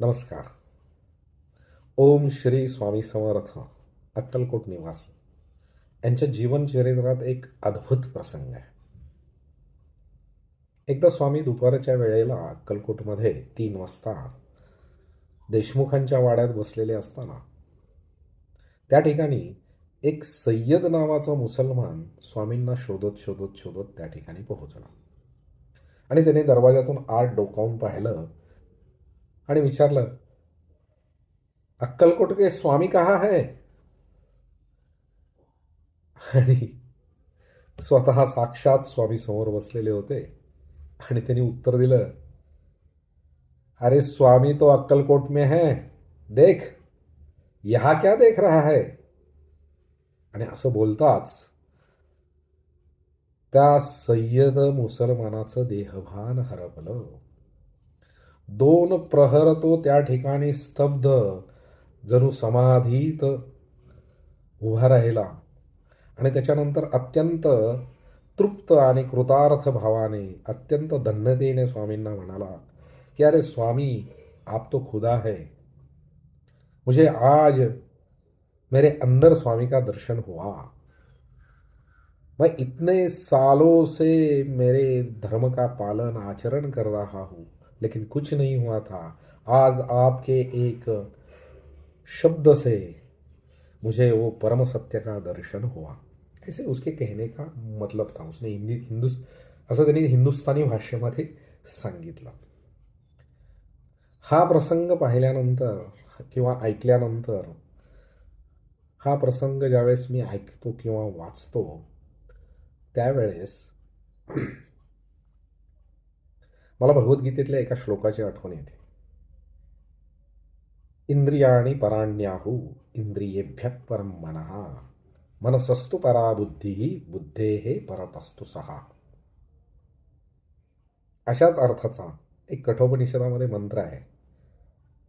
नमस्कार. ओम श्री स्वामी समर्थ अक्कलकोट निवासी. यांच्या जीवनचरित्रात एक अद्भुत प्रसंग आहे. एकदा स्वामी दुपारच्या वेळेला अक्कलकोटमध्ये तीन वाजता देशमुखांच्या वाड्यात बसलेले असताना त्या ठिकाणी एक सय्यद नावाचा मुसलमान स्वामींना शोधत शोधत शोधत त्या ठिकाणी पोहोचला. आणि त्याने दरवाजातून आत डोकावून पाहिलं आणि विचारलं अक्कलकोट के स्वामी कहा है? आणि स्वतः साक्षात स्वामी समोर बसलेले होते. आणि त्यांनी उत्तर दिलं अरे स्वामी तो अक्कलकोट में है देख यहा क्या देख रहा है? आणि असं बोलताच त्या सय्यद मुसलमानाचं देहभान हरपलं. दोन प्रहर तो त्या ठिकाणी स्तब्ध जणू समाधीत उभा राहिला. आणि त्याच्यानंतर अत्यंत तृप्त आणि कृतार्थ भावाने अत्यंत धन्यतेने स्वामींना म्हणाला की अरे स्वामी आप तो खुदा है. मुझे आज मेरे अंदर स्वामी का दर्शन हुआ. मैं इतने सालों से मेरे धर्म का पालन आचरण कर रहा हूँ. लेकिन कुछ नहीं हुआ था। आज आपके एक शब्द से मुझे वो परम सत्य का दर्शन हुआ। ऐसे उसके कहने का मतलब था। उसने हिंदी हिंदु असं त्यांनी हिंदुस्थानी भाषेमध्ये सांगितलं हा प्रसंग पाहिल्यानंतर किंवा ऐकल्यानंतर हा प्रसंग ज्यावेळेस मी ऐकतो किंवा वाचतो त्यावेळेस मला भगवद्गीतेतल्या एका श्लोकाची आठवण येते. इंद्रियाणी पराण्याहू इंद्रियेभ्य परम मनः। मनसस्तु परा बुद्धी बुद्धे परतस्तु सहा अशाच अर्थाचा एक कठोपनिषदामध्ये मंत्र आहे.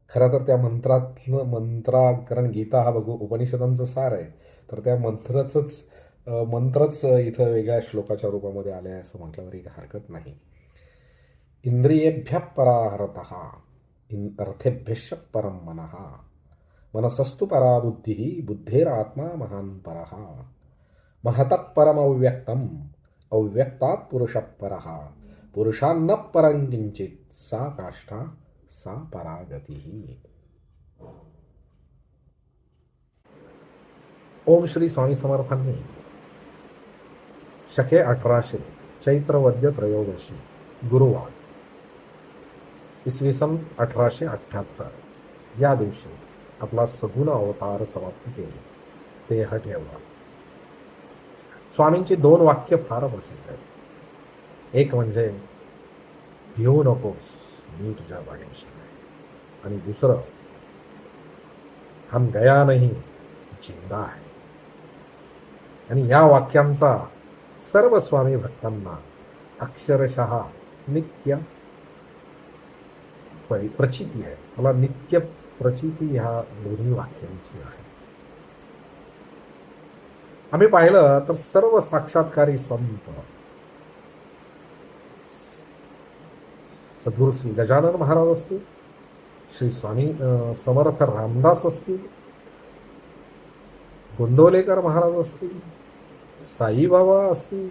खरं तर त्या मंत्रातलं मंत्रा कारण गीता हा बघू उपनिषदांचं सार आहे. तर त्या मंत्राचंच मंत्रच इथं वेगळ्या श्लोकाच्या रूपामध्ये आले आहे असं म्हटलं तरी हरकत नाही. इंद्रियेभ्य पराहरत इन अर्थेभ्यश्च परम मन मनसस्तु परा बुद्धी बुद्धेरात्मा महान पर महतः परम अव्यक्तम अव्यक्तात् पुरुष पर पुरुषान्न परं किञ्चित् सा काष्ठा सा परागती ओम श्री स्वामी समर्थांनी शके अठराशे चैत्रवद्य त्रयोदशी गुरुवार इसवी सन अठराशे अठ्ठ्याहत्तर. या दिवशी आपला सगुण अवतार समाप्त केले. देह ठेवला. स्वामींची दोन वाक्य फार प्रसिद्ध आहेत. एक म्हणजे भिवू नकोस मी तुझ्या पाठीशी आणि दुसरं हम गया नाही जिंदा आहे आणि या वाक्यांचा सर्व स्वामी भक्तांना अक्षरशः नित्य परि प्रचिती आहे. मला नित्य प्रचिती ह्या दोन्ही वाक्यांची आहे. आम्ही पाहिलं तर सर्व साक्षात्कारी संत सद्गुरु श्री गजानन महाराज असतील श्री स्वामी समर्थ रामदास असतील गोंदवलेकर महाराज असतील साईबाबा असतील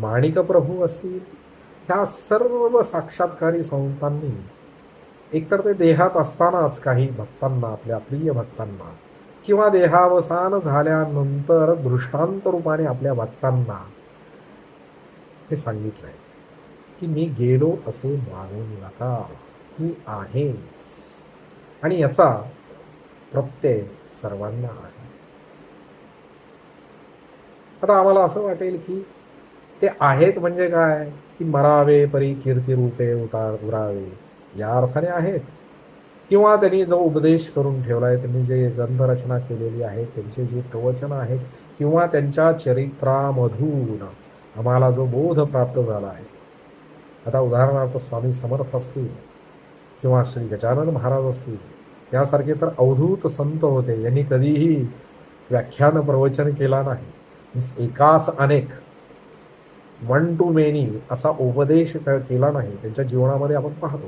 माणिक प्रभू असतील ह्या सर्व साक्षात्कारी संतांनी एकतर ते देहात असतानाच काही भक्तांना आपल्या प्रिय भक्तांना किंवा देहावसान झाल्यानंतर दृष्टांत रूपाने आपल्या भक्तांना हे सांगितलंय की मी गेलो असे मानू नका मी आहेच. आणि याचा प्रत्यय सर्वांना आहे. आता आम्हाला असं वाटेल की ते आहेत म्हणजे काय? की मरावे परी कीर्ती रूपे उतार उरावे या अर्थाने आहेत. किंवा त्यांनी जो उपदेश करून ठेवला आहे त्यांनी जे ग्रंथरचना केलेली आहे त्यांचे जे प्रवचन आहेत किंवा त्यांच्या चरित्रामधून आम्हाला जो बोध प्राप्त झाला आहे. आता उदाहरणार्थ स्वामी समर्थ असतील किंवा श्री गजानन महाराज असतील यासारखे तर अवधूत संत होते. यांनी कधीही व्याख्यान प्रवचन केला नाही. एकास अनेक वन टू मेनी असा उपदेश केला नाही. त्यांच्या जीवनामध्ये आपण पाहतो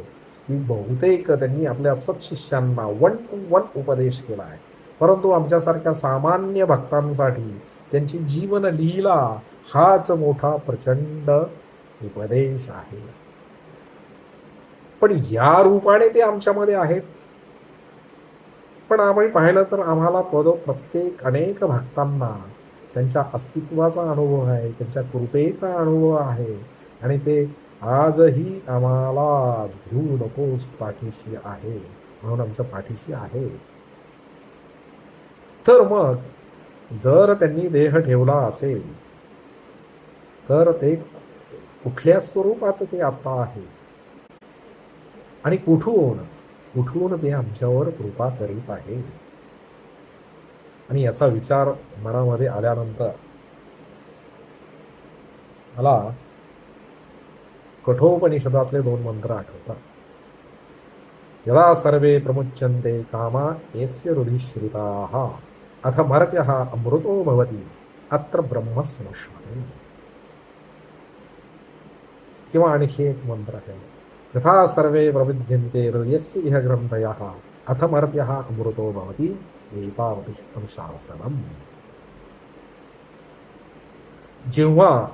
की बहुतेक त्यांनी आपल्या सत्शिष्यांना वन टू वन उपदेश केला आहे. परंतु आमच्यासारख्या सामान्य भक्तांसाठी त्यांची जीवन लिहिला हाच मोठा प्रचंड उपदेश आहे. पण या रूपाने ते आमच्यामध्ये आहेत. पण आम्ही पाहिलं तर आम्हाला पद प्रत्येक अनेक भक्तांना त्यांच्या अस्तित्वाचा अनुभव आहे त्यांच्या कृपेचा अनुभव आहे आणि ते आजही आम्हाला घेऊ नकोस पाठीशी आहे म्हणून आमच्या पाठीशी आहे. तर मग जर त्यांनी देह ठेवला असेल तर ते कुठल्या स्वरूपात ते आता आहेत? आणि कुठून? कुठून ते आमच्यावर कृपा करीत आहे आणि याचा विचार मनामध्ये आल्यानंतर मला कठोपनिषदातले दोन मंत्र आठवतात. यदा सर्वे प्रमुच्यन्ते कामा एस्य रुधिश्रिताः अथ मर्त्यः अमृतो भवति अत्र ब्रह्म किंवा आणखी एक मंत्र आहे. यथा सर्वे प्रविद्यन्ते हृदयस्य इह ग्रंथयः अथ मर्त्यः अमृतो भवति एतावती अनुशासनम जेव्हा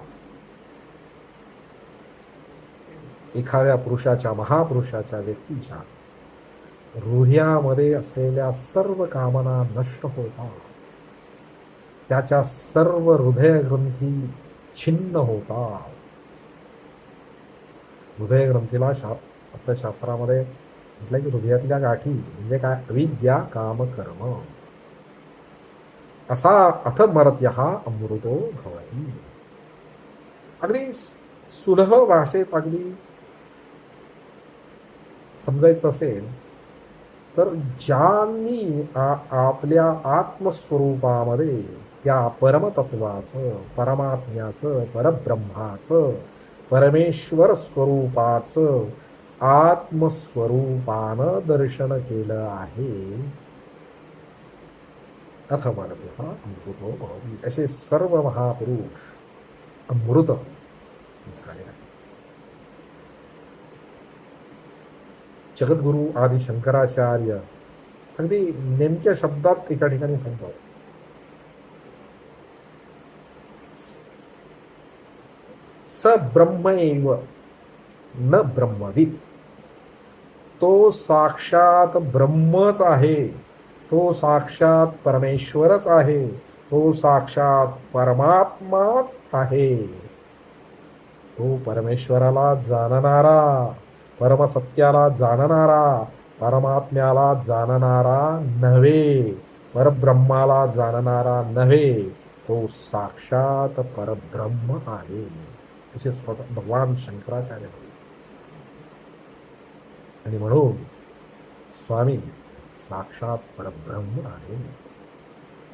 एखाद्या पुरुषाच्या महापुरुषाच्या व्यक्तीच्या हृदयामध्ये असलेल्या सर्व कामना नष्ट होतात. त्याच्या सर्व हृदय ग्रंथी छिन्न होतात. हृदय ग्रंथीला शा आपल्या शास्त्रामध्ये म्हटलं की हृदयातल्या गाठी म्हणजे काय? अविद्या काम कर्म असा अथ मरत्य हा अमृतो भवती. अगदी सुलभ भाषेत अगदी समजायचं असेल तर ज्यांनी आपल्या आत्मस्वरूपामध्ये त्या परमतत्वाचं परमात्म्याचं परब्रह्माचं परमेश्वर स्वरूपाचं आत्मस्वरूपानं दर्शन केलं आहे. अथ म्हणते हा अमृतो भवती. असे सर्व महापुरुष अमृत झाले आहेत. जगद्गुरु आदी शंकराचार्य अगदी नेमक्या शब्दात एका ठिकाणी सांगतात. स ब्रह्म न ब्रह्मविद तो साक्षात ब्रह्मच आहे. तो साक्षात परमेश्वरच आहे. तो साक्षात परमात्माच आहे. तो परमेश्वराला जाणणारा परमसत्याला जाणणारा परमात्म्याला जाणणारा नव्हे परब्रह्माला जाणणारा नव्हे तो साक्षात परब्रह्म आहे. असे स्वतः भगवान शंकराचार्य म्हणले. आणि म्हणून स्वामी साक्षात परब्रह्म आहे.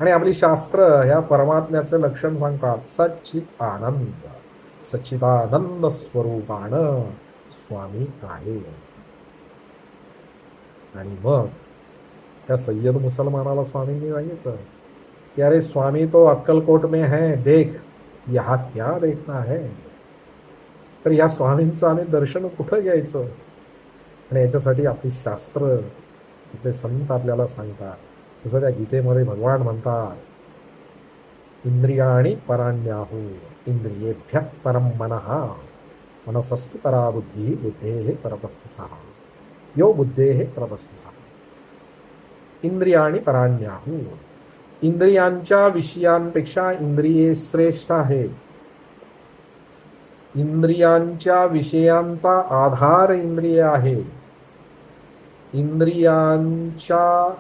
आणि आपली शास्त्र ह्या परमात्म्याचं लक्षण सांगतात सच्चित आनंद सच्चिदानंद स्वरूपानं स्वामी आहे. आणि मग त्या सय्यद मुसलमानाला स्वामींनी सांगितलं की अरे स्वामी तो अक्कलकोट में है देख यहाँ क्या देखना है? तर या स्वामींचं आम्ही दर्शन कुठं घ्यायचं? आणि याच्यासाठी आपली शास्त्र आपले संत आपल्याला सांगतात. जसं त्या गीतेमध्ये भगवान म्हणतात इंद्रियाणी पराण्याहू इंद्रियेभ्य परम मनहा मनसस्तु परा बुद्धी बुद्धे परमस्तु सहा यो बुद्धे परमस्तु सहा इंद्रियाणी पराण्याहू इंद्रियांच्या विषयांपेक्षा इंद्रिये श्रेष्ठ आहेत. इंद्रियांच्या विषयांचा आधार इंद्रिय आहे इंद्रियांच्या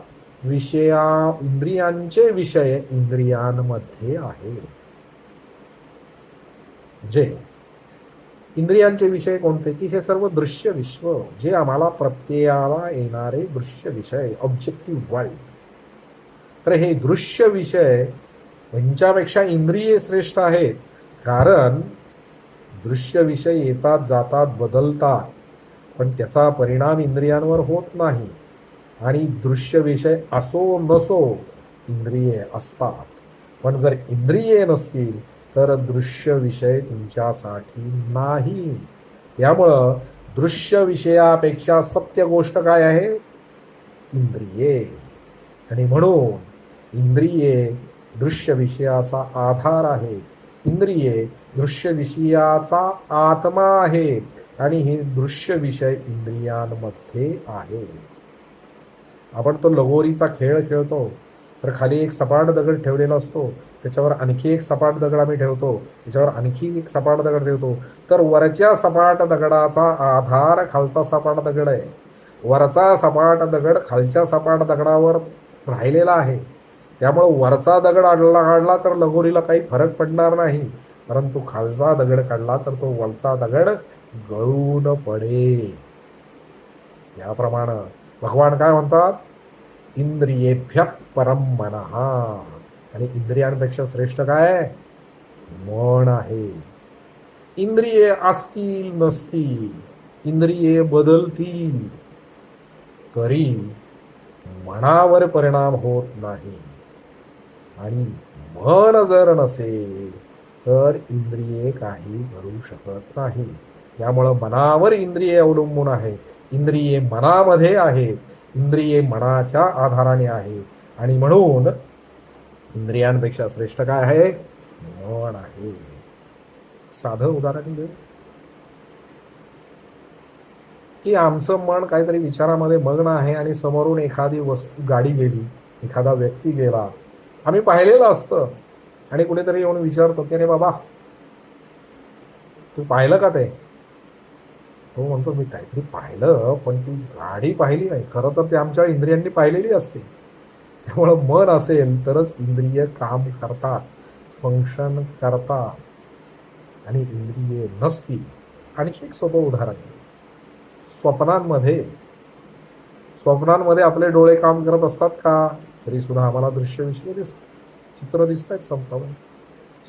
विषया इंद्रियांचे विषय इंद्रियांमध्ये आहे. जे इंद्रियांचे विषय कोणते की हे सर्व दृश्य विश्व जे आम्हाला प्रत्ययाला येणारे दृश्य विषय ऑब्जेक्टिव्ह वर्ल्ड तर हे दृश्य विषय यांच्यापेक्षा इंद्रिये श्रेष्ठ आहेत. कारण दृश्य विषय येतात जातात बदलतात. पण त्याचा परिणाम इंद्रियांवर होत नाही. आणि दृश्य विषय असो नसो इंद्रिये असतात. पण जर इंद्रिये नसतील तर दृश्य विषय तुमच्यासाठी नाही. त्यामुळं दृश्य विषयापेक्षा सत्य गोष्ट काय आहे? इंद्रिये. आणि म्हणून इंद्रिये दृश्य विषयाचा आधार आहे. इंद्रिये दृश्य विषयाचा आत्मा आहे. आणि हे दृश्य विषय इंद्रियांमध्ये आहे. आपण तो लगोरीचा खेळ खेळतो तर खाली एक सपाट दगड ठेवलेला असतो त्याच्यावर आणखी एक सपाट दगड आम्ही ठेवतो त्याच्यावर आणखी एक सपाट दगड ठेवतो. तर वरच्या सपाट दगडाचा आधार खालचा सपाट दगड आहे. वरचा सपाट दगड खालच्या सपाट दगडावर राहिलेला आहे. त्यामुळं वरचा दगड आडला काढला तर लगोरीला काही फरक पडणार नाही. परंतु खालचा दगड काढला तर तो वरचा दगड गळून पडे. याप्रमाणे भगवान काय म्हणतात? इंद्रियेभ्य परम मनहा आणि इंद्रियांपेक्षा श्रेष्ठ काय? मन आहे. इंद्रिये असतील नसतील इंद्रिये बदलतील तरी मनावर परिणाम होत नाही. आणि मन जर नसेल तर इंद्रिये काही करू शकत नाही त्यामुळं मनावर इंद्रिये अवलंबून आहे. इंद्रिये मनामध्ये आहेत. इंद्रिये मनाच्या आधाराने आहे. आणि म्हणून इंद्रियांपेक्षा श्रेष्ठ काय आहे? मन आहे. साधं उदाहरण देऊ. की आमचं मन काहीतरी विचारामध्ये मग्न आहे आणि समोरून एखादी वस्तू गाडी गेली एखादा व्यक्ती गेला. आम्ही पाहिलेलं असतं. आणि कुठेतरी येऊन विचारतो की अरे बाबा तू पाहिलं का ते? तो म्हणतो मी काहीतरी पाहिलं पण ती गाडी पाहिली नाही. खरं तर ते आमच्या इंद्रियांनी पाहिलेली असते. त्यामुळं मन असेल तरच इंद्रिय काम करतात फंक्शन करतात. आणि इंद्रिये नसतील आणखी एक सोपं उदाहरण. स्वप्नांमध्ये स्वप्नांमध्ये आपले डोळे काम करत असतात का? तरी सुद्धा आम्हाला दृश्य विश्व दिसत चित्र दिसत आहेत संपतावर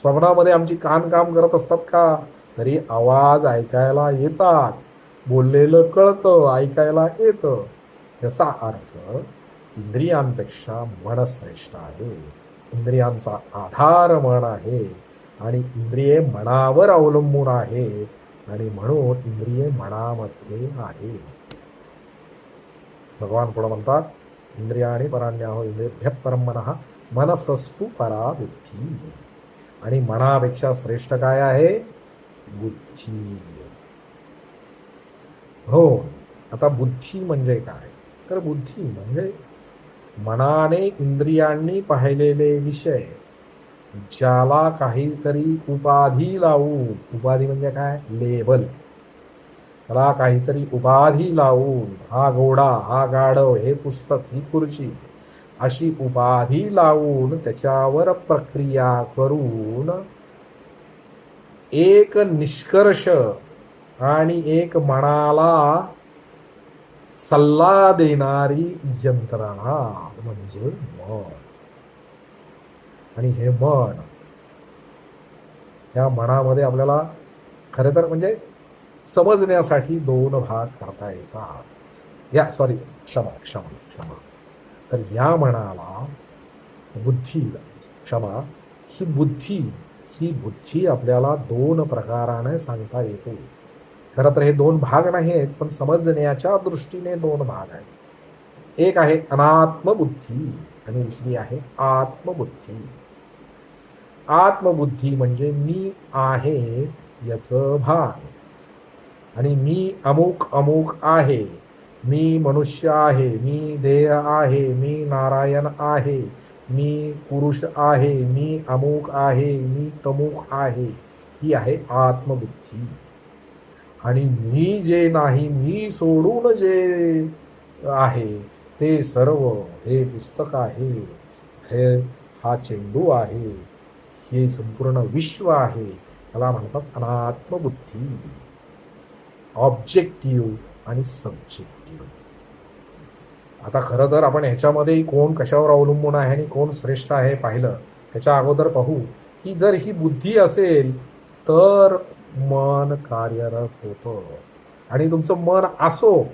स्वप्नामध्ये आमची कान काम करत असतात का? तरी आवाज ऐकायला येतात. बोललेलं कळतं ऐकायला येतं. याचा अर्थ इंद्रियांपेक्षा मन श्रेष्ठ आहे. इंद्रियांचा आधार मन आहे आणि इंद्रिये मनावर अवलंबून आहे आणि म्हणून इंद्रिये मनामध्ये आहे. भगवान पुढे म्हणतात इंद्रियाणी पराण्याहो इंद्रियभ्य परम मनः मनसस्तु परा बुद्धी आणि मनापेक्षा श्रेष्ठ काय आहे? बुद्धी. हो. आता बुद्धी म्हणजे काय? तर बुद्धी म्हणजे मनाने इंद्रियांनी पाहिलेले विषय ज्याला काहीतरी उपाधी लावून उपाधी म्हणजे काय? लेबल. त्याला काहीतरी उपाधी लावून हा घोडा हा गाढव हे पुस्तक ही खुर्ची अशी उपाधी लावून त्याच्यावर प्रक्रिया करून एक निष्कर्ष आणि एक मनाला सल्ला देणारी यंत्रणा म्हणजे मन. आणि हे मन या मनामध्ये आपल्याला खरे तर म्हणजे समजण्यासाठी दोन भाग करता येतात. या सॉरी क्षमा क्षमा क्षमा. तर या मनाला बुद्धी क्षमा ही बुद्धी ही बुद्धी आपल्याला दोन प्रकाराने सांगता येते. खरं तर हे दोन भाग नाही आहेत पण समजण्याच्या दृष्टीने दोन भाग आहेत. एक आहे अनात्मबुद्धी आणि दुसरी आहे आत्मबुद्धी. आत्मबुद्धी म्हणजे मी आहे याचं भान. आणि मी अमुक अमुक आहे. मी मनुष्य आहे मी देह आहे मी नारायण आहे मी पुरुष आहे मी अमुक आहे मी तमुक आहे. ही आहे आत्मबुद्धी. आणि मी जे नाही मी सोडून जे आहे ते सर्व हे पुस्तक आहे. हे हा चेंडू आहे. हे संपूर्ण विश्व आहे. त्याला म्हणतात अनात्मबुद्धी. ऑब्जेक्टिव्ह आणि सब्जेक्टिव्ह. आता खरं तर आपण ह्याच्यामध्ये कोण कशावर अवलंबून आहे आणि कोण श्रेष्ठ आहे पाहिलं. त्याच्या अगोदर पाहू की जर ही बुद्धी असेल तर मन कार्यरत होतं. आणि तुमचं मन असो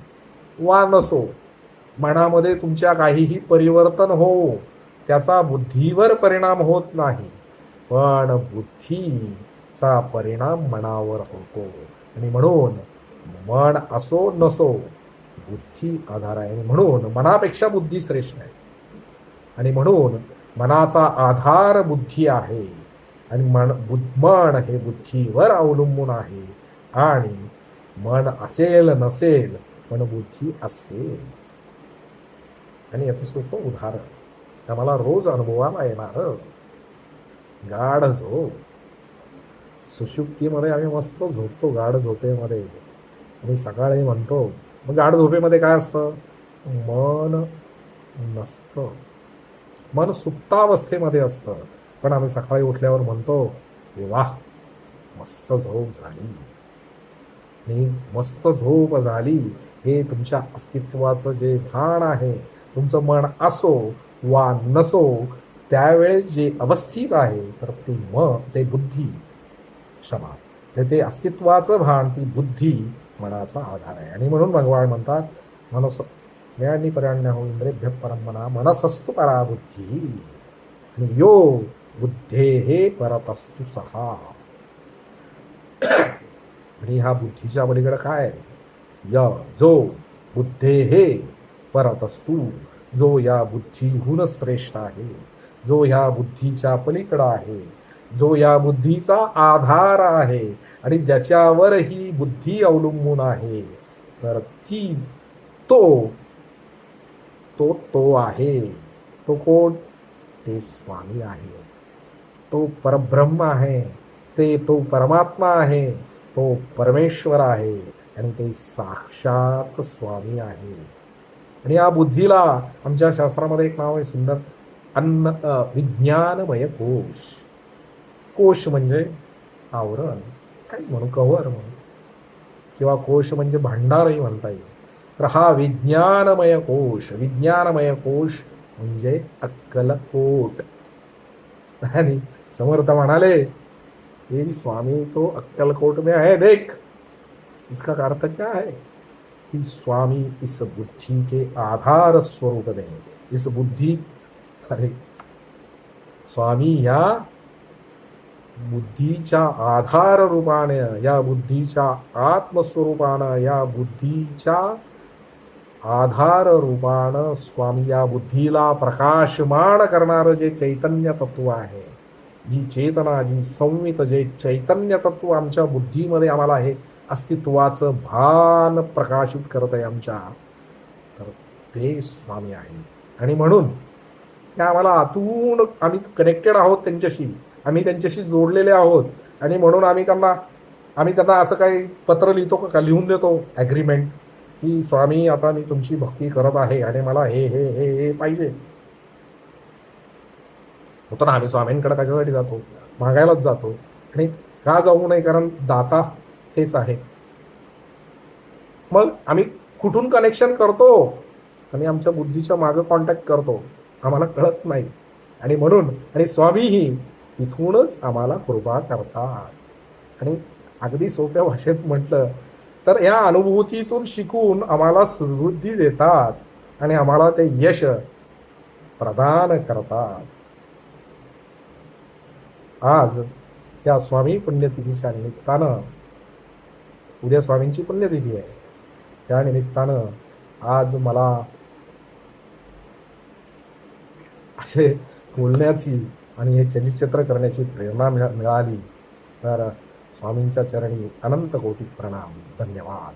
वा नसो मनामध्ये तुमच्या काहीही परिवर्तन हो त्याचा बुद्धीवर परिणाम होत नाही. पण बुद्धीचा परिणाम मनावर होतो. आणि म्हणून मन असो नसो बुद्धी आधार आहे. आणि म्हणून मनापेक्षा बुद्धी श्रेष्ठ आहे. आणि म्हणून मनाचा आधार बुद्धी आहे. आणि मन बुद्ध मन हे बुद्धीवर अवलंबून आहे. आणि मन असेल नसेल पण बुद्धी असतेच. आणि याचं सोपं उदाहरण. आम्हाला रोज अनुभवाला येणार. गाढ झोप. सुशुक्तीमध्ये आम्ही मस्त झोपतो गाढ झोपेमध्ये. आणि सकाळी म्हणतो मग गाढ झोपेमध्ये काय असतं? मन नसतं. मन सुप्तावस्थेमध्ये असतं. पण आम्ही सकाळी उठल्यावर म्हणतो की वाह मस्त झोप झाली. आणि मस्त झोप झाली हे तुमच्या अस्तित्वाचं जे भान आहे तुमचं मन असो वा नसो त्यावेळेस जे अवस्थित आहे तर ते म ते बुद्धी क्षमा. तर ते अस्तित्वाचं भान ती बुद्धी मनाचा आधार आहे. आणि म्हणून भगवान म्हणतात मनस ज्ञानी पर्याण्य हो इंद्रेभ्य परंपरा मनसस्तु परा बुद्धी आणि योग बुद्धे हे परतस्तु सहा आणि हा बुद्धीच्या पलीकडे काय? आहे? य जो बुद्धे हे परत जो या बुद्धीहून श्रेष्ठ आहे जो या बुद्धीच्या पलीकडं आहे जो या बुद्धीचा आधार आहे आणि ज्याच्यावर ही बुद्धी अवलंबून आहे तर ती तो तो तो आहे. तो कोण? ते स्वामी आहे. तो परब्रह्म आहे ते तो परमात्मा आहे तो परमेश्वर आहे आणि ते साक्षात स्वामी आहे. आणि या बुद्धीला आमच्या शास्त्रामध्ये एक नाव आहे सुंदर अन्न विज्ञानमय कोश. कोश म्हणजे आवरण काही म्हणू कवर म्हणू किंवा कोश म्हणजे भांडारही म्हणता येईल. तर हा विज्ञानमय कोश विज्ञानमय कोश म्हणजे अक्कलकोट. आणि समर्थ म्हणाले ये स्वामी तो अक्कलकोट में है देख। इसका अर्थ क्या है? कि स्वामी इस बुद्धि के आधार स्वरूप में इस बुद्धि, अरे, स्वामी या बुद्धीच्या आधार रूपानं, या बुद्धीच्या आत्मस्वरूपानं, या बुद्धीच्या आधार रूपानं, स्वामी या बुद्धीला प्रकाशमान करणारं जे चैतन्य तत्व आहे। जी चेतना जी संवित जे चैतन्य तत्व आमच्या बुद्धीमध्ये आम्हाला हे अस्तित्वाचं भान प्रकाशित करत आहे आमच्या. तर ते स्वामी आहे. आणि म्हणून ते आम्हाला आतून आम्ही कनेक्टेड आहोत त्यांच्याशी. आम्ही त्यांच्याशी जोडलेले आहोत. आणि म्हणून आम्ही त्यांना आम्ही त्यांना असं काही पत्र लिहितो का? लिहून देतो. ॲग्रीमेंट की स्वामी आता मी तुमची भक्ती करत आहे आणि मला हे हे हे हे पाहिजे. होतं ना आम्ही स्वामींकडे कशासाठी जातो? मागायलाच जातो. आणि का जाऊ नये? कारण दाता तेच आहे. मग आम्ही कुठून कनेक्शन करतो? आम्ही आमच्या बुद्धीच्या मागं कॉन्टॅक्ट करतो. आम्हाला कळत नाही. आणि म्हणून आणि स्वामीही तिथूनच आम्हाला कृपा करतात. आणि अगदी सोप्या भाषेत म्हटलं तर या अनुभूतीतून शिकून आम्हाला सुबुद्धी देतात. आणि आम्हाला ते यश प्रदान करतात. आज या स्वामी पुण्यतिथीच्या निमित्तानं उद्या स्वामींची पुण्यतिथी आहे. त्या निमित्तानं आज मला असे बोलण्याची आणि हे चलिचित्र करण्याची प्रेरणा मिळा मिळाली. तर स्वामींच्या चरणी अनंत कोटी प्रणाम. धन्यवाद.